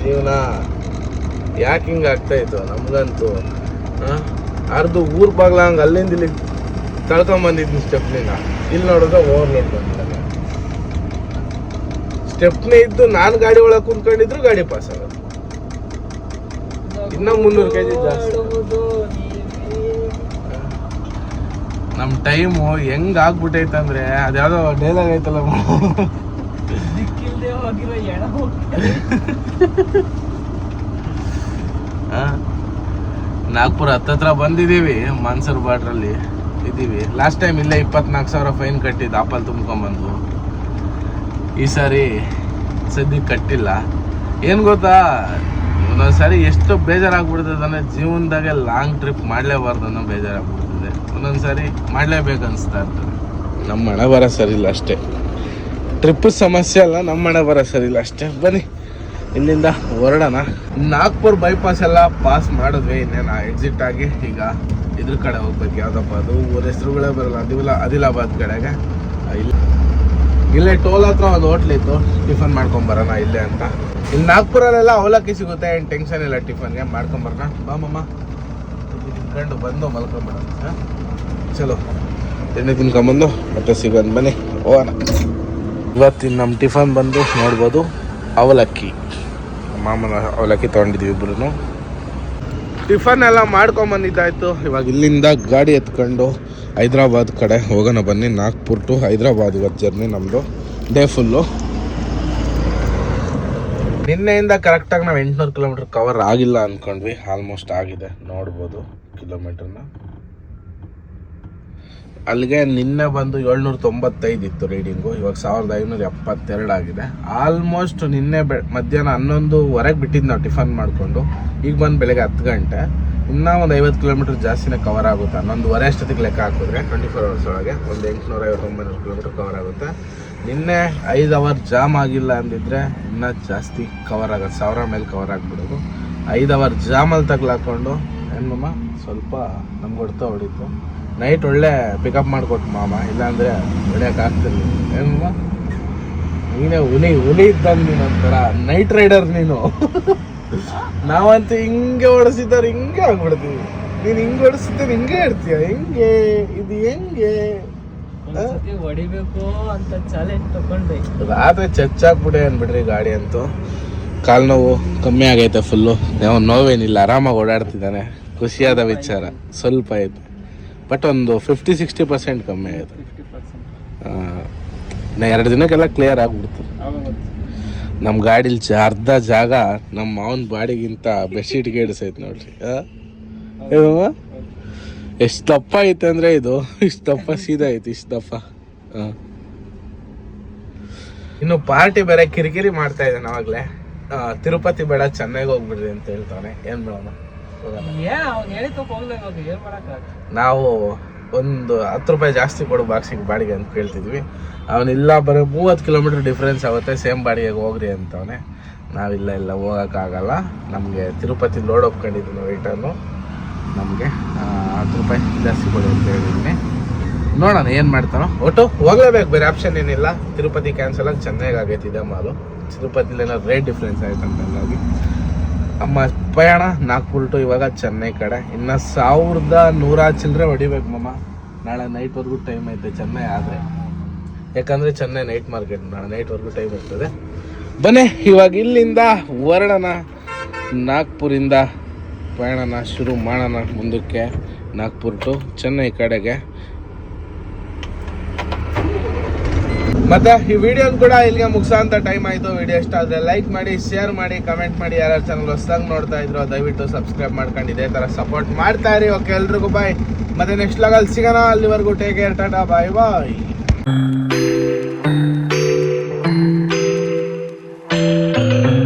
ಜೀವನ ಯಾಕೆ ಹಿಂಗೆ ಆಗ್ತಾಯಿತ್ತು ನಮಗಂತೂ ಹಾಂ ಅರ್ಧ ಊರ್ ಬಾಗ್ಲ ಹಂಗೆ ಅಲ್ಲಿಂದ ಇಲ್ಲಿ ತಳ್ಕೊಂಬಂದಿದ್ನಿ ಸ್ಟೆಪ್ನಿಂದ. ಇಲ್ಲಿ ನೋಡಿದ್ರೆ ಓವರ್ಲೋಡ್ ಬಂದಿಲ್ಲ ಸ್ಟೆಪ್ನಿ ಇದ್ದು ನಾನು ಗಾಡಿ ಒಳಗೆ ಕುಂತ್ಕೊಂಡಿದ್ರು ಗಾಡಿ ಪಾಸ್ ಆಗೋದು. ಇನ್ನ ಮುನ್ನೂರು ಕೆಜಿ ಜಾಸ್ತಿ. ನಮ್ಮ ಟೈಮು ಹೆಂಗ್ ಆಗ್ಬಿಟ್ಟೈತೆ ಅಂದ್ರೆ ಅದ್ಯಾವುದೋ ಡೈಲಾಗ್ ಐತಲ್ಲ? ನಾಗ್ಪುರ ಹತ್ತತ್ರ ಬಂದಿದ್ದೀವಿ ಮಾನ್ಸೂರ್ ಬಾರ್ಡ್ರಲ್ಲಿ ಇದ್ದೀವಿ. ಲಾಸ್ಟ್ ಟೈಮ್ ಇಲ್ಲೇ ಇಪ್ಪತ್ನಾಲ್ಕು ಸಾವಿರ ಫೈನ್ ಕಟ್ಟಿದ್ದು ಆಪಲ್ ತುಂಬ್ಕೊಂಬಂದು. ಈ ಸಾರಿ ಸದ್ಯಕ್ಕೆ ಕಟ್ಟಿಲ್ಲ. ಏನು ಗೊತ್ತಾ? ಒಂದೊಂದ್ಸರಿ ಎಷ್ಟು ಬೇಜಾರಾಗ್ಬಿಡ್ತದೆ ಅಂದ್ರೆ ಜೀವನದಾಗೆ ಲಾಂಗ್ ಟ್ರಿಪ್ ಮಾಡಲೇಬಾರ್ದು ಅನ್ನೋ ಬೇಜಾರಾಗ್ಬಿಡ್ತದೆ. ಒಂದೊಂದ್ಸರಿ ಮಾಡಲೇಬೇಕು ಅನಿಸ್ತಾ ಇರ್ತದೆ. ನಮ್ಮ ಹಣ ಬರ ಸರಿ ಇಲ್ಲ ಅಷ್ಟೇ. ಟ್ರಿಪ್ ಸಮಸ್ಯೆ ಅಲ್ಲ ನಮ್ಮ ಹಣ ಬರ ಸರಿ ಇಲ್ಲ ಅಷ್ಟೇ. ಬನ್ನಿ ಇಲ್ಲಿಂದ ಹೊರಡೋಣ. ನಾಗ್ಪುರ್ ಬೈಪಾಸ್ ಎಲ್ಲ ಪಾಸ್ ಮಾಡಿದ್ವಿ ಇನ್ನೇನು ಎಕ್ಸಿಟ್ ಆಗಿ ಈಗ ಇದ್ರ ಕಡೆ ಹೋಗ್ಬೇಕು. ಯಾವುದಪ್ಪ ಅದು? ಊರ ಹೆಸರುಗಳೇ ಬರಲ್ಲ ಅದಿಲ್ಲ ಅದಿಲಾಬಾದ್ ಕಡೆಗೆ. ಇಲ್ಲಿ. ಇಲ್ಲೇ ಟೋಲ್ ಹತ್ರ ಒಂದು ಹೋಟ್ಲ್ ಇತ್ತು. ಟಿಫನ್ ಮಾಡ್ಕೊಂಬರೋಣ ಇಲ್ಲೇ ಅಂತ. ಇಲ್ಲಿ ನಾಗ್ಪುರಲ್ಲೆಲ್ಲ ಅವಲಕ್ಕಿ ಸಿಗುತ್ತೆ, ಏನು ಟೆನ್ಷನ್ ಇಲ್ಲ ಟಿಫನ್ಗೆ ಮಾಡ್ಕೊಂಡ್ ಬರೋಣ. ಬಾ ಮಮ್ಮ ತಿನ್ಕೊಂಡು ಬಂದು ಮಲ್ಕೊಂಡ್ಬಿಡೋಣ ಹಾ? ಚಲೋ. ಎಣ್ಣೆ ತಿನ್ಕೊಂಬಂದು, ಮತ್ತೆ ಸಿಗೋಣ, ಬನ್ನಿ, ಹೋಗೋಣ. ಇವತ್ತಿನ ನಮ್ಮ ಟಿಫನ್ ಬಂದು ನೋಡ್ಬೋದು ಅವಲಕ್ಕಿ. ಮಾಮನ ಅವಲಕ್ಕಿ ತೊಗೊಂಡಿದ್ದೀವಿ ಇಬ್ರು ಟಿಫನ್ ಎಲ್ಲ ಮಾಡ್ಕೊಂಬಂದಿದ್ದಾಯ್ತು ಇವಾಗ ಇಲ್ಲಿಂದ ಗಾಡಿ ಎತ್ಕೊಂಡು ಹೈದ್ರಾಬಾದ್ ಕಡೆ ಹೋಗೋಣ ಬನ್ನಿ. ನಾಗ್ಪುರ್ ಟು ಹೈದ್ರಾಬಾದ್ ಇವತ್ತು ಜರ್ನಿ ನಮ್ಮದು ಡೇ ಫುಲ್ಲು ನಿನ್ನೆಯಿಂದ ಕರೆಕ್ಟಾಗಿ ನಾವು ಎಂಟುನೂರು ಕಿಲೋಮೀಟರ್ ಕವರ್ ಆಗಿಲ್ಲ ಅಂದ್ಕೊಂಡ್ವಿ ಆಲ್ಮೋಸ್ಟ್ ಆಗಿದೆ. ನೋಡ್ಬೋದು ಕಿಲೋಮೀಟರ್ನ ಅಲ್ಲಿಗೆ ನಿನ್ನೆ ಬಂದು ಏಳ್ನೂರ ತೊಂಬತ್ತೈದು ಇತ್ತು ರೀಡಿಂಗು ಇವಾಗ ಸಾವಿರದ ಐನೂರ ಎಪ್ಪತ್ತೆರಡು ಆಗಿದೆ. ಆಲ್ಮೋಸ್ಟ್ ನಿನ್ನೆ ಬೆ, ಮಧ್ಯಾಹ್ನ ಹನ್ನೊಂದುವರೆಗೆ ಬಿಟ್ಟಿದ್ದು ನಾವು ಟಿಫನ್ ಮಾಡಿಕೊಂಡು, ಈಗ ಬಂದು ಬೆಳಗ್ಗೆ ಹತ್ತು ಗಂಟೆ. ಇನ್ನೂ ಒಂದು ಐವತ್ತು ಕಿಲೋಮೀಟರ್ ಜಾಸ್ತಿನೇ ಕವರ್ ಆಗುತ್ತೆ. ಹನ್ನೊಂದುವರೆ ಅಷ್ಟೊತ್ತಿಗೆ ಲೆಕ್ಕ ಹಾಕಿದ್ರೆ ಟ್ವೆಂಟಿ ಫೋರ್ ಅವರ್ಸ್ ಒಳಗೆ ಒಂದು ಎಂಟುನೂರ ಐವತ್ತೊಂಬೈನೂರು ಕಿಲೋಮೀಟರ್ ಕವರ್ ಆಗುತ್ತೆ. ನಿನ್ನೆ ಐದು ಅವರ್ ಜಾಮ್ ಆಗಿಲ್ಲ ಅಂದಿದ್ರೆ ಇನ್ನೂ ಜಾಸ್ತಿ ಕವರ್ ಆಗೋದು ಸಾವಿರ ಮೇಲೆ ಕವರ್ ಆಗಿಬಿಡೋದು. ಐದು ಅವರ್ ಜಾಮಲ್ಲಿ ತಗ್ಲಾಕೊಂಡು ಹೆಣ್ಮಮ್ಮ ಸ್ವಲ್ಪ ನಮ್ಗೆ ಹೊಡ್ತಾ ಹೊಡಿತು. ನೈಟ್ ಒಳ್ಳೆ ಪಿಕಪ್ ಮಾಡಿಕೊಟ್ಟು ಮಾಮ ಇಲ್ಲಾಂದರೆ ಹೊಡ್ಯಕ್ಕೆ ಆಗ್ತಿರ್ಲಿಲ್ಲ. ಏನಮ್ಮ? ನೀನೇ ಹುಲಿ ಹುಲಿ ಇದ್ದಂಗೆ ನೀನು ಒಂಥರ ನೈಟ್ ರೈಡರ್ ನೀನು. ನಾವಂತೂ ಹಿಂಗೆ ಓಡಿಸಿದ್ದಾರೆ ಹಿಂಗೆ ಆಗ್ಬಿಡ್ತೀವಿ. ನೀನು ಹಿಂಗೆ ಓಡಿಸಿದ್ರೆ ಹಿಂಗೆ ಇರ್ತೀಯ? ಹೆಂಗೆ ಇದು ಹೆಂಗೆ?
ಹೊಡಿಬೇಕು ಅಂತ ಚಾಲೆಂಜ್ ತಗೊಂಡೆ.
ರಾತ್ರಿ ಚಚ್ಚಾಕ್ಬಿಟ್ಟೆ ಅನ್ಬಿಡ್ರಿ ಗಾಡಿ ಅಂತೂ. ಕಾಲು ನೋವು ಕಮ್ಮಿ ಆಗೈತೆ ಫುಲ್ಲು ನಾವು ನೋವೇನಿಲ್ಲ ಆರಾಮಾಗಿ ಓಡಾಡ್ತಿದ್ದಾನೆ. ಖುಷಿಯಾದ ವಿಚಾರ. ಸ್ವಲ್ಪ ಐತೆ ಬಟ್ ಒಂದು ಫಿಫ್ಟಿ ಸಿಕ್ಸ್ಟಿ ಪರ್ಸೆಂಟ್ ಕಮ್ಮಿ ಆಯಿತು
ನಾ
ಎರಡು ದಿನಕ್ಕೆಲ್ಲ ಕ್ಲಿಯರ್ ಆಗಿಬಿಡ್ತು ನಮ್ಮ ಗಾಡಿಲಿ ಚ ಅರ್ಧ ಜಾಗ ನಮ್ಮ ಮಾವನ ಬಾಡಿಗಿಂತ ಬೆಡ್ಶೀಟ್ ಗೇಡಿಸೈತೆ ನೋಡ್ರಿ. ಎಷ್ಟು ದಪ್ಪ ಐತೆ ಅಂದರೆ ಇದು. ಇಷ್ಟು ದಪ್ಪ ಸೀದಾ ಐತೆ ಇಷ್ಟು ದಪ್ಪ. ಹಾಂ ಇನ್ನು ಪಾರ್ಟಿ ಬೇರೆ ಕಿರಿಕಿರಿ ಮಾಡ್ತಾ ಇದ್ದಾನೆ ಅವಾಗಲೇ. ತಿರುಪತಿ ಬೇಡ ಚೆನ್ನಾಗಿ ಹೋಗ್ಬಿಡ್ರಿ ಅಂತ ಹೇಳ್ತಾನೆ ಏನು ಮಾಡೋಣ ನಾವು ಒಂದು ಹತ್ತು ರೂಪಾಯಿ ಜಾಸ್ತಿ ಕೊಡು ಬಾಕ್ಸಿಗೆ ಬಾಡಿಗೆ ಅಂತ ಕೇಳ್ತಿದ್ವಿ. ಅವನಿಲ್ಲ ಬರೀ ಮೂವತ್ತು ಕಿಲೋಮೀಟರ್ ಡಿಫ್ರೆನ್ಸ್ ಆಗುತ್ತೆ ಸೇಮ್ ಬಾಡಿಗೆಗೆ ಹೋಗ್ರಿ ಅಂತವನೆ. ನಾವಿಲ್ಲ ಇಲ್ಲ ಹೋಗೋಕ್ಕಾಗಲ್ಲ. ನಮಗೆ ತಿರುಪತಿ ಲೋಡ್ ಒಪ್ಕೊಂಡಿದ್ದೀನಿ ರಿಟರ್ನು ನಮಗೆ ಹತ್ತು ರೂಪಾಯಿ ಜಾಸ್ತಿ ಕೊಡಿ ಅಂತ ಹೇಳಿದ್ದೀನಿ. ನೋಡೋಣ ಏನು ಮಾಡ್ತಾನೋ. ಒಟ್ಟು ಹೋಗ್ಲೇಬೇಕು ಬೇರೆ ಆಪ್ಷನ್ ಏನಿಲ್ಲ. ತಿರುಪತಿ ಕ್ಯಾನ್ಸಲ್ ಆಗಿ ಚೆನ್ನಾಗಿ ಆಗೈತಿದೆ ಇದೆ ಮಾಲು ತಿರುಪತಿಲಿ ಏನಾದ್ರು ರೇಟ್ ಡಿಫ್ರೆನ್ಸ್ ಆಯ್ತು ಅಂತ ಹಂಗಾಗಿ ನಮ್ಮ ಪಯಣ ನಾಗ್ಪುರ್ ಟು ಇವಾಗ ಚೆನ್ನೈ ಕಡೆ. ಇನ್ನು ಸಾವಿರದ ನೂರ ಚಿಲ್ಲರೆ ಹೊಡಿಬೇಕು ಮಮ್ಮ ನಾಳೆ ನೈಟ್ವರೆಗೂ ಟೈಮ್ ಐತೆ ಚೆನ್ನೈ ಆದರೆ. ಯಾಕಂದರೆ ಚೆನ್ನೈ ನೈಟ್ ಮಾರ್ಕೆಟ್ ನಾಳೆ ನೈಟ್ವರೆಗೂ ಟೈಮ್ ಇರ್ತದೆ. ಬನ್ನಿ, ಇವಾಗ ಇಲ್ಲಿಂದ ವರ್ಣನ ನಾಗ್ಪುರಿಂದ ಪಯಣನ ಶುರು ಮಾಡೋಣ ಮುಂದಕ್ಕೆ. ನಾಗ್ಪುರ್ ಟು ಚೆನ್ನೈ ಕಡೆಗೆ. ಮತ್ತೆ ಈ ವಿಡಿಯೋ ಕೂಡ ಇಲ್ಲಿಗೆ ಮುಗಿಸೋಂತ ಟೈಮ್ ಆಯ್ತು. ವಿಡಿಯೋ ಇಷ್ಟ ಆದ್ರೆ ಲೈಕ್ ಮಾಡಿ ಶೇರ್ ಮಾಡಿ ಕಮೆಂಟ್ ಮಾಡಿ. ಯಾರ್ಯಾರು ಚಾನಲ್ ಹೊಸದಾಗಿ ನೋಡ್ತಾ ಇದ್ರು ದಯವಿಟ್ಟು ಸಬ್ಸ್ಕ್ರೈಬ್ ಮಾಡ್ಕೊಂಡು ಇದೇ ತರ ಸಪೋರ್ಟ್ ಮಾಡ್ತಾ ಇರಿ. ಓಕೆ ಎಲ್ರಿಗೂ ಬಾಯ್ ಮತ್ತೆ ನೆಕ್ಸ್ಟ್ ಲಾಗಲ್ಲಿ ಸಿಗೋಣ. ಅಲ್ಲಿವರೆಗೂ take care tata bye bye